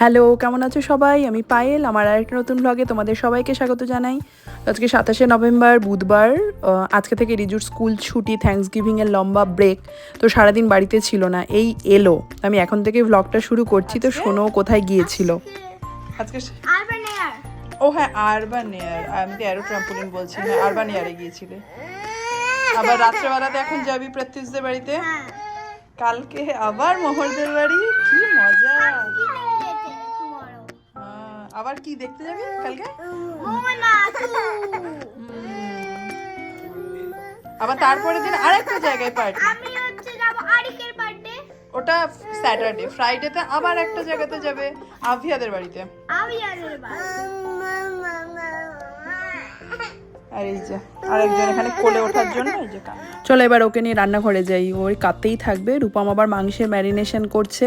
Hello কেমন আছো সবাই? আমি পায়েল আমার আরেকটা নতুন ব্লগে তোমাদের সবাইকে স্বাগত জানাই। আজকে সাতাশে নভেম্বর বুধবার আজকে থেকে রিজুর স্কুল ছুটি থ্যাঙ্কস গিভিংয়ের লম্বা ব্রেক তো সারাদিন বাড়িতে ছিল না এই এলো। আমি এখন থেকে ব্লগটা শুরু করছি তো শোনো কোথায় গিয়েছিল। আজকে ও হ্যাঁ আরবান এয়ার আমি তো অ্যারো ট্রাম্পোলিন বলছি হ্যাঁ আরবান এয়ারে গিয়েছিলে। আবার রাত্রেবেলাতে এখন যাবি প্রত্যুষদের বাড়িতে? হ্যাঁ। কালকে আবার মোহরদের বাড়ি? আবার কি দেখতে যাবি কালকে? আবার তারপরে দিন আরেকটা জায়গায় পার্টি আমি হচ্ছে যাব আরিকের বার্থডে ওটা স্যাটারডে ফ্রাইডেতে আবার একটা জায়গাতে যাবে আভিয়াদের বাড়িতে। আমি আর এই যে আরেকজন এখানে কোলে ওঠার জন্য এই যে চলো এবার ওকে নিয়ে রান্নাঘরে যাই। ওই কাঁদতেই থাকবে। রূপম আবার মাংসের ম্যারিনেশন করছে।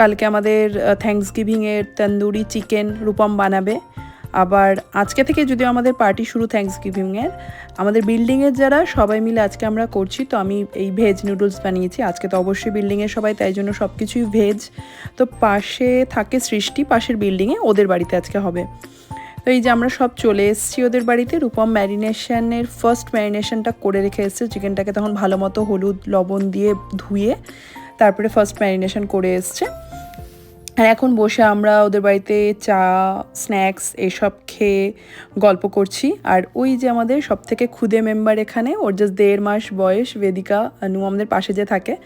কালকে আমাদের থ্যাঙ্কস গিভিংয়ের তন্দুরি চিকেন রূপম বানাবে। আবার আজকে থেকে যদিও আমাদের পার্টি শুরু থ্যাঙ্কস গিভিংয়ের আমাদের বিল্ডিংয়ের যারা সবাই মিলে আজকে আমরা করছি, তো আমি এই ভেজ নুডলস বানিয়েছি। আজকে তো অবশ্যই বিল্ডিংয়ের সবাই, তাই জন্য সব কিছুই ভেজ তো পাশে থাকে সৃষ্টি, পাশের বিল্ডিংয়ে ওদের বাড়িতে আজকে হবে। তো এই যে আমরা সব চলে এসেছি ওদের বাড়িতে, রূপম ম্যারিনেশনের ফার্স্ট ম্যারিনেশনটা করে রেখে এসেছে। চিকেনটাকে তখন ভালো মতো হলুদ, লবণ দিয়ে ধুয়ে তারপরে ফার্স্ট ম্যারিনেশন করে এসছে। আর এখন বসে আমরা ওদের বাড়িতে চা স্ন্যাক্স এসব খেয়ে গল্প করছি। আর ওই যে আমাদের সব থেকে ক্ষুদে মেম্বার এখানে, ওর জাস্ট দেড় মাস বয়স, বেদিকা নু আমাদের পাশে যে থাকে,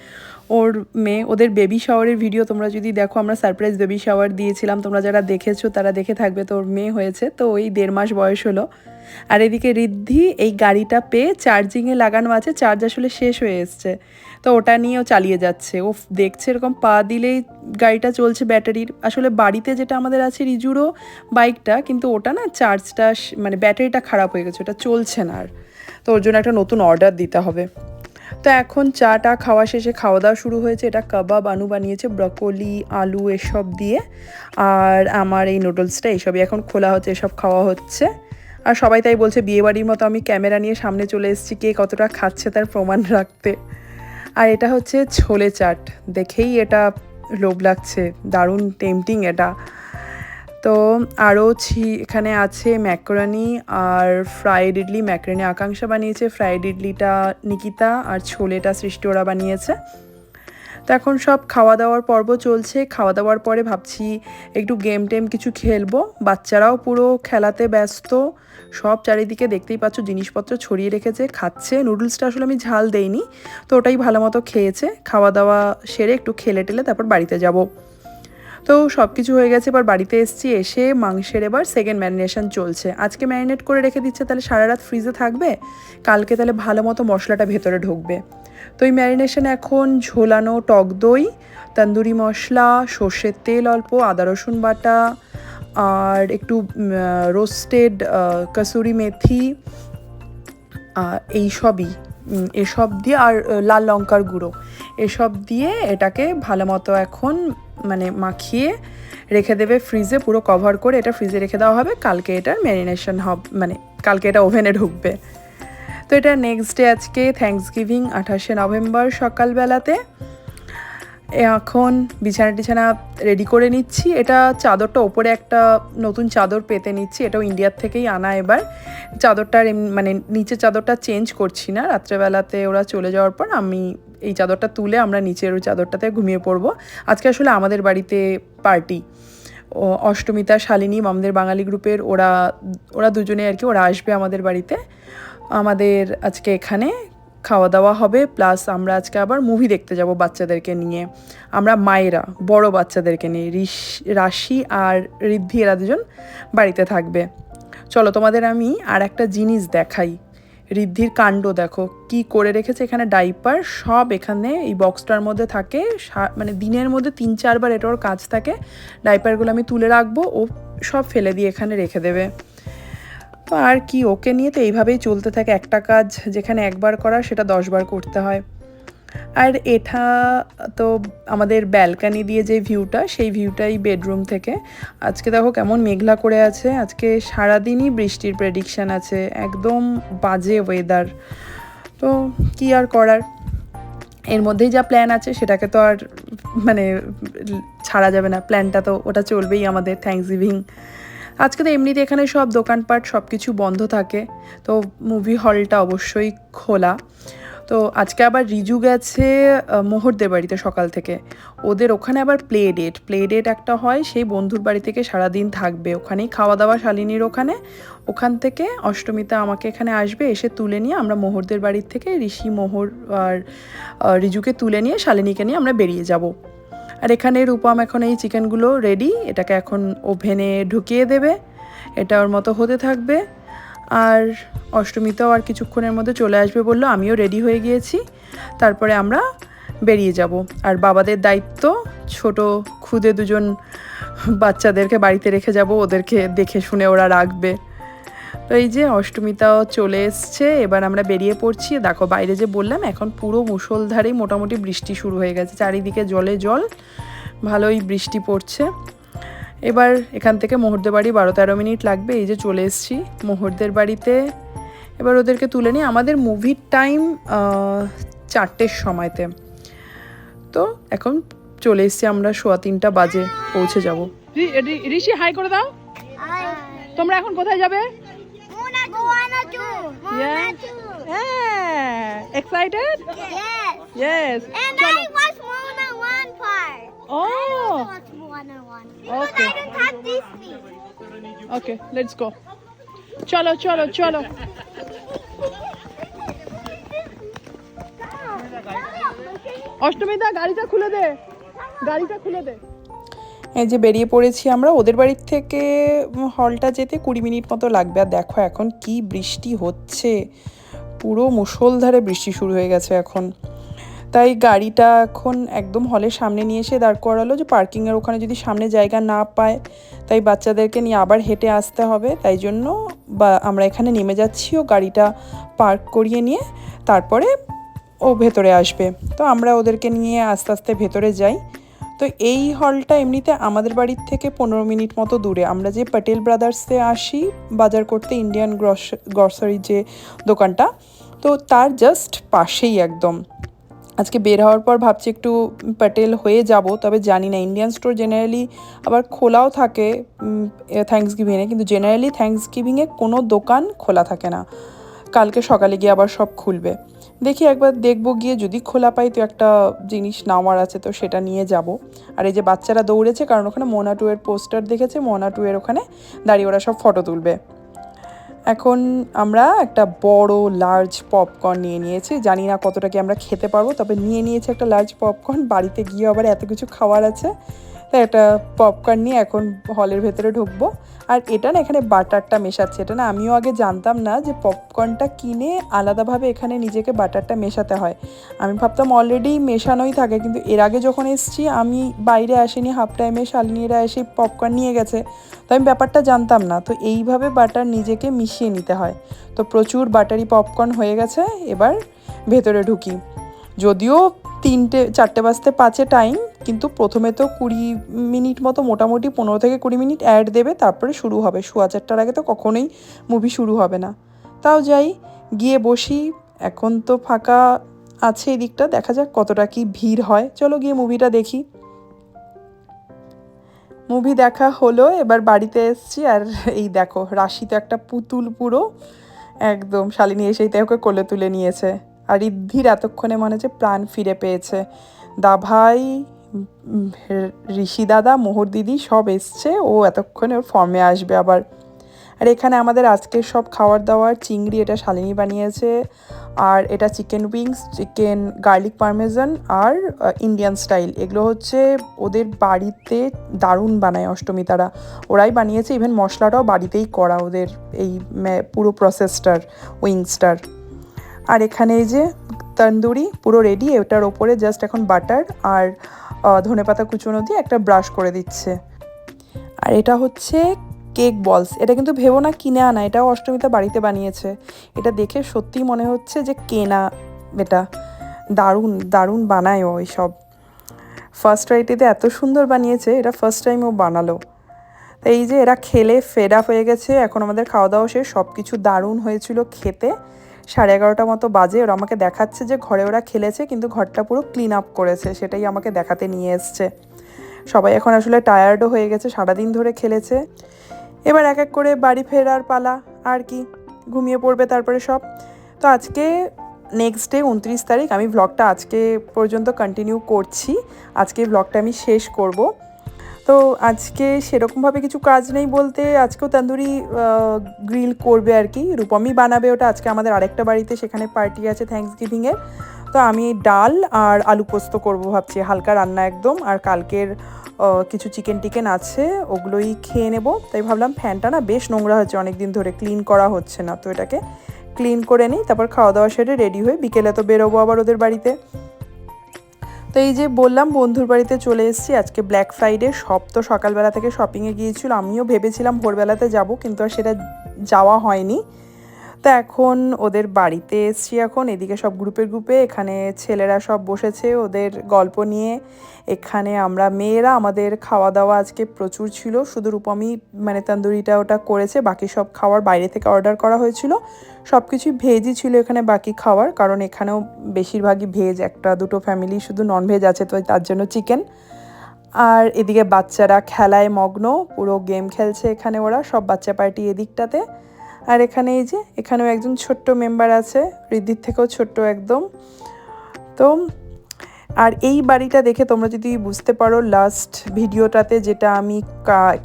ওর মেয়ে, ওদের বেবি শাওয়ারের ভিডিও তোমরা যদি দেখো, আমরা সারপ্রাইজ বেবি শাওয়ার দিয়েছিলাম। তোমরা যারা দেখেছ, তারা দেখে থাকবে, তো ওর মেয়ে হয়েছে। তো ওই দেড় মাস বয়স হলো। আর এদিকে রিদ্ধি এই গাড়িটা পেয়ে চার্জিংয়ে লাগানো আছে, চার্জ আসলে শেষ হয়ে এসছে। তো ওটা নিয়েও চালিয়ে যাচ্ছে। ও দেখছে এরকম পা দিলেই গাড়িটা চলছে ব্যাটারির। আসলে বাড়িতে যেটা আমাদের আছে রিজুরও বাইকটা, কিন্তু ওটা না চার্জটা মানে ব্যাটারিটা খারাপ হয়ে গেছে, ওটা চলছে না আর। তো ওর জন্য একটা নতুন অর্ডার দিতে হবে। তো এখন চাটা খাওয়া শেষে খাওয়া দাওয়া শুরু হয়েছে। এটা কাবাব আনু বানিয়েছে, ব্রকলি, আলু এসব দিয়ে। আর আমার এই নুডলসটা এইসবই এখন খোলা হচ্ছে, এসব খাওয়া হচ্ছে। আর সবাই তাই বলছে, বিয়েবাড়ির মতো আমি ক্যামেরা নিয়ে সামনে চলে এসেছি, কে কতটা খাচ্ছে তার প্রমাণ রাখতে। আর এটা হচ্ছে ছোলে চাট, দেখেই এটা লোভ লাগছে, দারুণ টেম্পটিং এটা। তো আরও ছি, এখানে আছে ম্যাকরানি আর ফ্রাইড ইডলি, ম্যাকরানি আকাঙ্ক্ষা বানিয়েছে ফ্রাইড ইডলিটা নিকিতা আর ছোলেটা সৃষ্টি ওরা বানিয়েছে। তো এখন সব খাওয়া দাওয়ার পর্ব চলছে। খাওয়া দাওয়ার পরে ভাবছি একটু গেম টেম কিছু খেলব। বাচ্চারাও পুরো খেলাতে ব্যস্ত। সব চারিদিকে দেখতেই পাচ্ছ জিনিসপত্র ছড়িয়ে রেখেছে, খাচ্ছে। নুডলসটা আসলে আমি ঝাল দেইনি, তো ওটাই ভালো মতো খেয়েছে। খাওয়া দাওয়া সেরে একটু খেলে টেলে তারপর বাড়িতে যাব। তো সব কিছু হয়ে গেছে, এবার বাড়িতে এসেছি, এসে মাংসের এবার সেকেন্ড ম্যারিনেশন চলছে। আজকে ম্যারিনেট করে রেখে দিচ্ছে, তাহলে সারা রাত ফ্রিজে থাকবে? কালকে তাহলে ভালো মতো মশলাটা ভেতরে ঢুকবে। তো এই ম্যারিনেশন এখন ঝোলানো টক দই, তন্দুরি মশলা, সর্ষের তেল অল্প, আদা, রসুন বাটা, আর একটু রোস্টেড কসুরি মেথি এই সবই এসব দিয়ে, আর লাল লঙ্কার গুঁড়ো। এসব দিয়ে এটাকে ভালো মতো এখন মানে মাখিয়ে রেখে দেবে ফ্রিজে পুরো কভার করে এটা ফ্রিজে রেখে দেওয়া হবে। কালকে এটার ম্যারিনেশন হবে মানে কালকে এটা ওভেনে ঢুকবে। তো এটা নেক্সট ডে আজকে থ্যাঙ্কস গিভিং আঠাশে নভেম্বর সকালবেলাতে। এখন বিছানা টিছানা রেডি করে নিচ্ছি। এটা চাদরটা ওপরে একটা নতুন চাদর পেতে নিচ্ছি। এটাও ইন্ডিয়ার থেকেই আনা এবার। চাদরটার মানে নিচে চাদরটা চেঞ্জ করছি না। রাত্রেবেলাতে ওরা চলে যাওয়ার পর আমি এই চাদরটা তুলে আমরা নিচের ওই চাদরটাতে ঘুমিয়ে পড়ব। আজকে আসলে আমাদের বাড়িতে পার্টি অষ্টমিতা, শালিনী আমাদের বাঙালি গ্রুপের ওরা ওরা দুজনে আর কি, ওরা আসবে আমাদের বাড়িতে। আমাদের আজকে এখানে খাওয়া দাওয়া হবে প্লাস আমরা আজকে আবার মুভি দেখতে যাব বাচ্চাদেরকে নিয়ে। আমরা মায়েরা, বড় বাচ্চাদেরকে নিয়ে রাশি আর ঋদ্ধি এরা দুজন বাড়িতে থাকবে। চলো তোমাদের আমি আর একটা জিনিস দেখাই। ঋদ্ধির কাণ্ড দেখো, কি করে রেখেছে এখানে ডাইপার সব এখানে এই বক্সটার মধ্যে থাকে মানে দিনের মধ্যে তিন, চারবার এটা ওর কাজ থাকে। ডাইপারগুলো আমি তুলে রাখব, ও সব ফেলে দিয়ে এখানে রেখে দেবে। তো আর কি, ওকে নিয়ে তো এইভাবেই চলতে থাকে। একটা কাজ যেখানে একবার করা সেটা দশবার করতে হয়। আর এটা তো আমাদের ব্যালকানি দিয়ে যে ভিউটা, সেই ভিউটাই বেডরুম থেকে। আজকে দেখো কেমন মেঘলা করে আছে। আজকে সারাদিনই বৃষ্টির প্রেডিকশান আছে। একদম বাজে ওয়েদার তো কি আর করার? এর মধ্যেই যা প্ল্যান আছে, সেটাকে তো আর মানে ছাড়া যাবে না। প্ল্যানটা তো, ওটা চলবেই আমাদের থ্যাংকস গিভিং আজকে তো এমনিতে এখানে সব দোকানপাট সব কিছু বন্ধ থাকে, তো মুভি হলটা অবশ্যই খোলা। তো আজকে আবার রিজু গেছে মোহরদের বাড়িতে সকাল থেকে। ওদের ওখানে আবার প্লে ডেট প্লে ডেট একটা হয়, সেই বন্ধুর বাড়ি থেকে সারাদিন থাকবে। ওখানেই খাওয়া দাওয়া শালিনীর ওখানে। ওখান থেকে অষ্টমীতে আমাকে এখানে আসবে, এসে তুলে নিয়ে আমরা মোহরদের বাড়ির থেকে ঋষি মোহর আর রিজুকে তুলে নিয়ে শালিনীকে নিয়ে আমরা বেরিয়ে যাব। আর এখানে রূপম এখন এই চিকেনগুলো রেডি এটাকে এখন ওভেনে ঢুকিয়ে দেবে। এটা ওর মতো হতে থাকবে। আর অষ্টমীতেও আর কিছুক্ষণের মধ্যে চলে আসবে বলল, আমিও রেডি হয়ে গিয়েছি। তারপরে আমরা বেরিয়ে যাব। আর বাবাদের দায়িত্ব, ছোট খুদে দুজন বাচ্চাদেরকে বাড়িতে রেখে যাব, ওদেরকে দেখে শুনে ওরা রাখবে। তো এই যে অষ্টমীটাও চলে এসছে এবার আমরা বেরিয়ে পড়ছি। দেখো বাইরে যে বললাম এখন পুরো মুষলধারেই মোটামুটি বৃষ্টি শুরু হয়ে গেছে। চারিদিকে জলে জল ভালোই বৃষ্টি পড়ছে। এবার এখান থেকে মোহরদের বাড়ি বারো তেরো মিনিট লাগবে এই যে চলে এসছি মোহরদের বাড়িতে। এবার ওদেরকে তুলে নিয়ে আমাদের মুভির টাইম চারটের সময়তে। তো এখন চলে এসছি আমরা সোয়া তিনটা বাজে পৌঁছে যাব। ঋষি হাই করে দাও। তোমরা এখন কোথায় যাবে? Moana too. Moana too. Excited Yes. Yes And I watched Moana one part. ও I watched Moana one. Because Okay. I don't have Disney. Okay let's go চলো চলো চলো অষ্টমীদা গাড়িটা খুলে দে গাড়িটা খুলে দে এই যে বেরিয়ে পড়েছি আমরা, ওদের বাড়ির থেকে হলটা যেতে কুড়ি মিনিট মতো লাগবে। আর দেখো এখন কি বৃষ্টি হচ্ছে। পুরো মুষলধারে বৃষ্টি শুরু হয়ে গেছে এখন। তাই গাড়িটা এখন একদম হলের সামনে নিয়ে এসে দাঁড় করালো যে পার্কিংয়ের ওখানে যদি সামনে জায়গা না পায়, তাই বাচ্চাদেরকে নিয়ে আবার হেঁটে আসতে হবে। তাই জন্য বা, আমরা এখানে নেমে যাচ্ছি ও গাড়িটা পার্ক করিয়ে নিয়ে তারপরে ও ভেতরে আসবে। তো আমরা ওদেরকে নিয়ে আস্তে আস্তে ভেতরে যাই। তো এই হলটা এমনিতে আমাদের বাড়ির থেকে পনেরো মিনিট মতো দূরে। আমরা যে পটেল ব্রাদার্সে আসি, বাজার করতে ইন্ডিয়ান গ্রস গ্রসারির যে দোকানটা, তো তার জাস্ট পাশেই একদম। আজকে বের হওয়ার পর ভাবছি একটু প্যাটেল হয়ে যাব, তবে জানি না ইন্ডিয়ান স্টোর জেনারেলি আবার খোলাও থাকে থ্যাংকস গিভিংয়ে কিন্তু জেনারেলি থ্যাংকস গিভিংয়ে কোনো দোকান খোলা থাকে না। কালকে সকালে গিয়ে আবার সব খুলবে। দেখি একবার দেখব গিয়ে, যদি খোলা পাই তো একটা জিনিস নেওয়ার আছে, তো সেটা নিয়ে যাব। আর এই যে বাচ্চারা দৌড়েছে, কারণ ওখানে মোনা টু এর পোস্টার দেখেছে, মোনা টু এর ওখানে দাঁড়িয়ে ওরা সব ফটো তুলবে। এখন আমরা একটা বড় লার্জ পপকর্ন নিয়ে নিয়েছি, জানি না কতটা কি আমরা খেতে পারব, তবে নিয়ে নিয়েছি একটা লার্জ পপকর্ন বাড়িতে গিয়ে আবার এত কিছু খাওয়ার আছে, তাই একটা পপকর্ন নিয়ে এখন হলের ভেতরে ঢুকবো। আর এটা না এখানে বাটারটা মেশাচ্ছে, এটা না আমিও আগে জানতাম না যে পপকর্নটা কিনে আলাদাভাবে এখানে নিজেকে বাটারটা মেশাতে হয়। আমি ভাবতাম অলরেডি মেশানোই থাকে, কিন্তু এর আগে যখন এসছি, আমি বাইরে আসিনি হাফ টাইমে শালিনীরা এসে পপকর্ন নিয়ে গেছে। তো আমি ব্যাপারটা জানতাম না, তো এইভাবে বাটার নিজেকে মিশিয়ে নিতে হয়। তো প্রচুর বাটারি পপকর্ন হয়ে গেছে, এবার ভেতরে ঢুকি। যদিও তিনটে, চারটে বাজতে পাঁচে টাইম কিন্তু প্রথমে তো কুড়ি মিনিট মতো, মোটামুটি পনেরো থেকে কুড়ি মিনিট অ্যাড দেবে, তারপরে শুরু হবে। সোয়া চারটার আগে তো কখনোই মুভি শুরু হবে না। তাও যাই, গিয়ে বসি, এখন তো ফাঁকা আছে এই দিকটা দেখা যাক কতটা কি ভিড় হয়। চলো গিয়ে মুভিটা দেখি। মুভি দেখা হলো, এবার বাড়িতে এসেছি, আর এই দেখো, রাশি তো একটা পুতুল পুরো। একদম, শালিনী এসেই তাই ওকে কোলে তুলে নিয়েছে। আর ঋদ্ধির এতক্ষণে মনে হচ্ছে প্রাণ ফিরে পেয়েছে। দাভাই ঋষি দাদা, মোহর দিদি সব এসছে। ও এতক্ষণে ওর ফর্মে আসবে আবার। আর এখানে আমাদের আজকের সব খাওয়ার দাওয়ার চিংড়ি এটা শালিনী বানিয়েছে, আর এটা chicken wings chicken garlic parmesan আর ইন্ডিয়ান স্টাইল এগুলো হচ্ছে ওদের বাড়িতে দারুণ বানায় অষ্টমী তারা। ওরাই বানিয়েছে ইভেন মশলাটাও বাড়িতেই করা ওদের এই পুরো প্রসেসটার উইংসটার আর এখানে এই যে, তন্দুরি পুরো রেডি এটার ওপরে জাস্ট এখন বাটার আর ধনে পাতা কুচুনো দিয়ে একটা ব্রাশ করে দিচ্ছে। আর এটা হচ্ছে কেক বলস এটা কিন্তু ভেবো না কিনে আনা, এটাও অষ্টমীতে বাড়িতে বানিয়েছে। এটা দেখে সত্যিই মনে হচ্ছে যে কেনা এটা। দারুণ দারুণ বানায় ও সব ফার্স্ট রাইটেতে এত সুন্দর বানিয়েছে, এটা ফার্স্ট টাইম ও বানালো। এই যে এরা খেলে ফেড আপ হয়ে গেছে, এখন আমাদের খাওয়া দাওয়া শেষ সব কিছু দারুণ হয়েছিল খেতে। সাড়ে এগারোটা মতো বাজে, ওরা আমাকে দেখাচ্ছে যে ঘরে ওরা খেলেছে, কিন্তু ঘরটা পুরো ক্লিন আপ করেছে, সেটাই আমাকে দেখাতে নিয়ে এসছে। সবাই এখন আসলে টায়ার্ডও হয়ে গেছে, সারাদিন ধরে খেলেছে। এবার এক এক করে বাড়ি ফেরার পালা, আর কি, ঘুমিয়ে পড়বে তারপরে সব। তো আজকে নেক্সট ডে উনত্রিশ তারিখ, আমি ভ্লগটা আজকে পর্যন্ত কন্টিনিউ করছি। আজকে ভ্লগটা আমি শেষ করব। তো আজকে সেরকমভাবে কিছু কাজ নেই বলতে, আজকেও তন্দুরি গ্রিল করবে আর কি। রূপমই বানাবে ওটা, আজকে আমাদের আরেকটা বাড়িতে সেখানে পার্টি আছে থ্যাংকস গিভিংয়ের তো আমি ডাল আর আলু পোস্ত করব ভাবছি, হালকা রান্না একদম। আর কালকের কিছু চিকেন টিকেন আছে, ওগুলোই খেয়ে নেব। তাই ভাবলাম ফ্যানটা না বেশ নোংরা হচ্ছে অনেক দিন ধরে ক্লিন করা হচ্ছে না। তো এটাকে ক্লিন করে নিই, তারপর খাওয়া দাওয়া সেরে রেডি হয়ে বিকেলে তো বেরোবো আবার ওদের বাড়িতে। তো এই যে বললাম, বন্ধুর বাড়িতে চলে এসেছি। আজকে ব্ল্যাক ফ্রাইডে সব তো সকালবেলা থেকে শপিংয়ে গিয়েছিল। আমিও ভেবেছিলাম ভোরবেলাতে যাব, কিন্তু আর সেটা যাওয়া হয়নি। তো এখন ওদের বাড়িতে এসছি এখন, এদিকে সব গ্রুপে গ্রুপে, এখানে ছেলেরা সব বসেছে ওদের গল্প নিয়ে। এখানে আমরা মেয়েরা, আমাদের খাওয়া দাওয়া আজকে প্রচুর ছিল, শুধু রূপমই মানে তন্দুরিটা ওটা করেছে, বাকি সব খাবার বাইরে থেকে অর্ডার করা হয়েছিল। সব কিছুই ভেজই ছিল এখানে বাকি খাওয়ার, কারণ এখানেও বেশিরভাগই ভেজ, একটা দুটো ফ্যামিলি শুধু ননভেজ আছে, তো তার জন্য চিকেন আর এদিকে বাচ্চারা খেলায় মগ্ন, পুরো গেম খেলছে এখানে ওরা, সব বাচ্চা পার্টি এদিকটাতে। আর এখানে এই যে, এখানেও একজন ছোট্ট মেম্বার আছে, ঋদ্ধির থেকেও ছোট্ট একদম। তো, আর এই বাড়িটা দেখে তোমরা যদি বুঝতে পারো লাস্ট ভিডিওটাতে যেটা আমি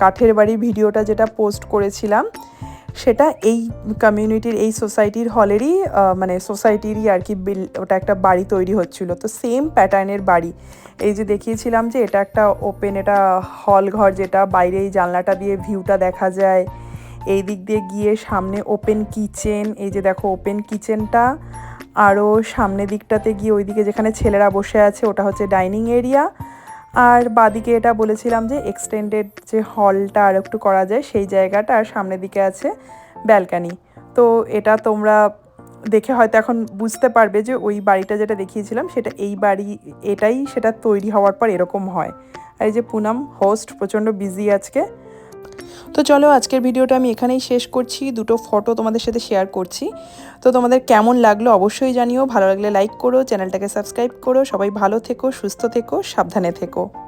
কাঠের বাড়ির ভিডিওটা যেটা পোস্ট করেছিলাম, সেটা এই কমিউনিটির এই সোসাইটির হলেরই মানে সোসাইটিরই আর কি বিল ওটা একটা বাড়ি তৈরি হচ্ছিল। তো সেম প্যাটার্নের বাড়ি। এই যে দেখিয়েছিলাম যে এটা একটা ওপেন এটা হল ঘর যেটা বাইরে এই জানলাটা দিয়ে ভিউটা দেখা যায়। এই দিক দিয়ে গিয়ে সামনে ওপেন কিচেন এই যে দেখো ওপেন কিচেনটা আরও সামনে দিকটাতে গিয়ে ওইদিকে যেখানে ছেলেরা বসে আছে, ওটা হচ্ছে ডাইনিং এরিয়া আর বাদিকে এটা বলেছিলাম যে এক্সটেন্ডেড যে হলটা আর একটু করা যায়, সেই জায়গাটা আর সামনের দিকে আছে ব্যালকানি তো এটা তোমরা দেখে হয়তো এখন বুঝতে পারবে যে ওই বাড়িটা যেটা দেখিয়েছিলাম, সেটা এই বাড়ি, এটাই সেটা তৈরি হওয়ার পর এরকম হয়। আর এই যে পুনাম হোস্ট প্রচণ্ড বিজি আজকে। তো চলো আজকের ভিডিওটা আমি এখানেই শেষ করছি। দুটো ফটো তোমাদের সাথে শেয়ার করছি। তো তোমাদের কেমন লাগল অবশ্যই জানিও। ভালো লাগলে লাইক করো, চ্যানেলটাকে সাবস্ক্রাইব করো। সবাই ভালো থেকো, সুস্থ থেকো, সাবধানে থেকো।